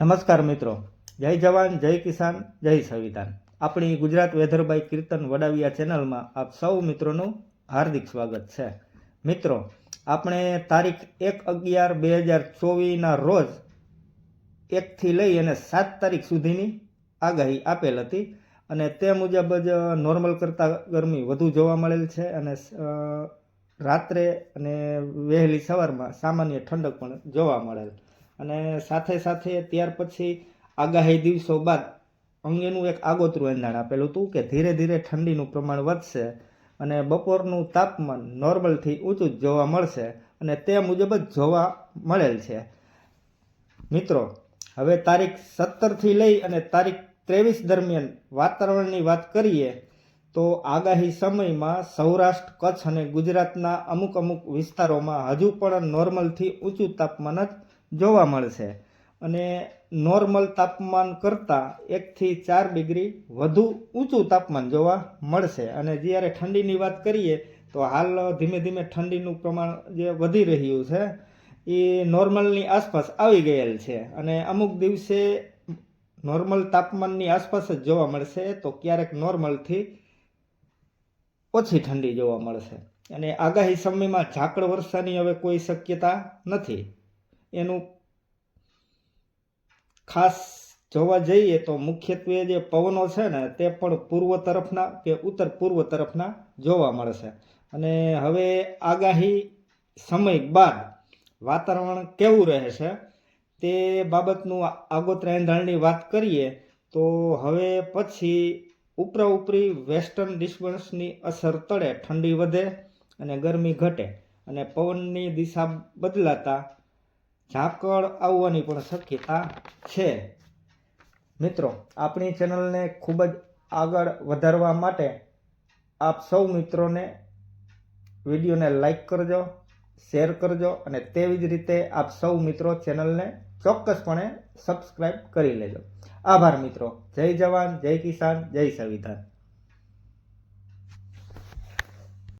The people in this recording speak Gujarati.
નમસ્કાર મિત્રો. જય જવાન, જય કિસાન, જય સંવિધાન. આપણી ગુજરાત વેધરભાઈ કીર્તન વડાવિયા ચેનલમાં આપ સૌ મિત્રોનું હાર્દિક સ્વાગત છે. મિત્રો, આપણે તારીખ એક અગિયાર બે હજાર ચોવીસના રોજ એકથી લઈ અને સાત તારીખ સુધીની આગાહી આપેલ હતી અને તે મુજબ જ નોર્મલ કરતાં ગરમી વધુ જોવા મળેલ છે અને રાત્રે અને વહેલી સવારમાં સામાન્ય ઠંડક પણ જોવા મળેલ. અને સાથે સાથે ત્યાર પછી આગાહી દિવસો બાદ અંગેનું એક આગોતરું એંધાણ આપેલું હતું કે ધીરે ધીરે ઠંડીનું પ્રમાણ વધશે અને બપોરનું તાપમાન નોર્મલથી ઊંચું જ જોવા મળશે અને તે મુજબ જ જોવા મળેલ છે. મિત્રો, હવે તારીખ સત્તરથી લઈ અને તારીખ ત્રેવીસ દરમિયાન વાતાવરણની વાત કરીએ તો આગાહી સમયમાં સૌરાષ્ટ્ર, કચ્છ અને ગુજરાતના અમુક અમુક વિસ્તારોમાં હજુ પણ નોર્મલથી ઊંચું તાપમાન જ જોવા મળશે. અને નોર્મલ તાપમાન કરતાં એકથી ચાર ડિગ્રી વધુ ઊંચું તાપમાન જોવા મળશે. અને જ્યારે ઠંડીની વાત કરીએ, તો હાલ ધીમે ધીમે ઠંડીનું પ્રમાણ જે વધી રહ્યું છે, એ નોર્મલની આસપાસ આવી ગયેલ છે. અને અમુક દિવસે નોર્મલ તાપમાનની આસપાસ જ જોવા મળશે, તો ક્યારેક નોર્મલથી ઓછી ઠંડી જોવા મળશે. અને આગાહી સમયમાં ઝાકળ વર્ષાની હવે કોઈ શક્યતા નથી. એનું ખાસ જોવા જઈએ તો મુખ્યત્વે જે પવનો છે ને તે પણ પૂર્વ તરફના કે ઉત્તર પૂર્વ તરફના જોવા મળશે. અને હવે આગાહી સમય બાદ વાતાવરણ કેવું રહેશે તે બાબતનું આગોતરા એંધાણની વાત કરીએ તો હવે પછી ઉપરા ઉપરી વેસ્ટર્ન ડિસ્ટર્બન્સની અસર તળે ઠંડી વધે અને ગરમી ઘટે અને પવનની દિશા બદલાતા ઝાકળ આવવાની પણ શક્યતા છે. મિત્રો, આપણી ચેનલને ખૂબ જ આગળ વધારવા માટે આપ સૌ મિત્રોને વિડીયોને લાઈક કરજો, શેર કરજો અને તેવી જ રીતે આપ સૌ મિત્રો ચેનલને ચોક્કસપણે સબસ્ક્રાઈબ કરી લેજો. આભાર મિત્રો. જય જવાન, જય કિસાન, જય સંવિધાન.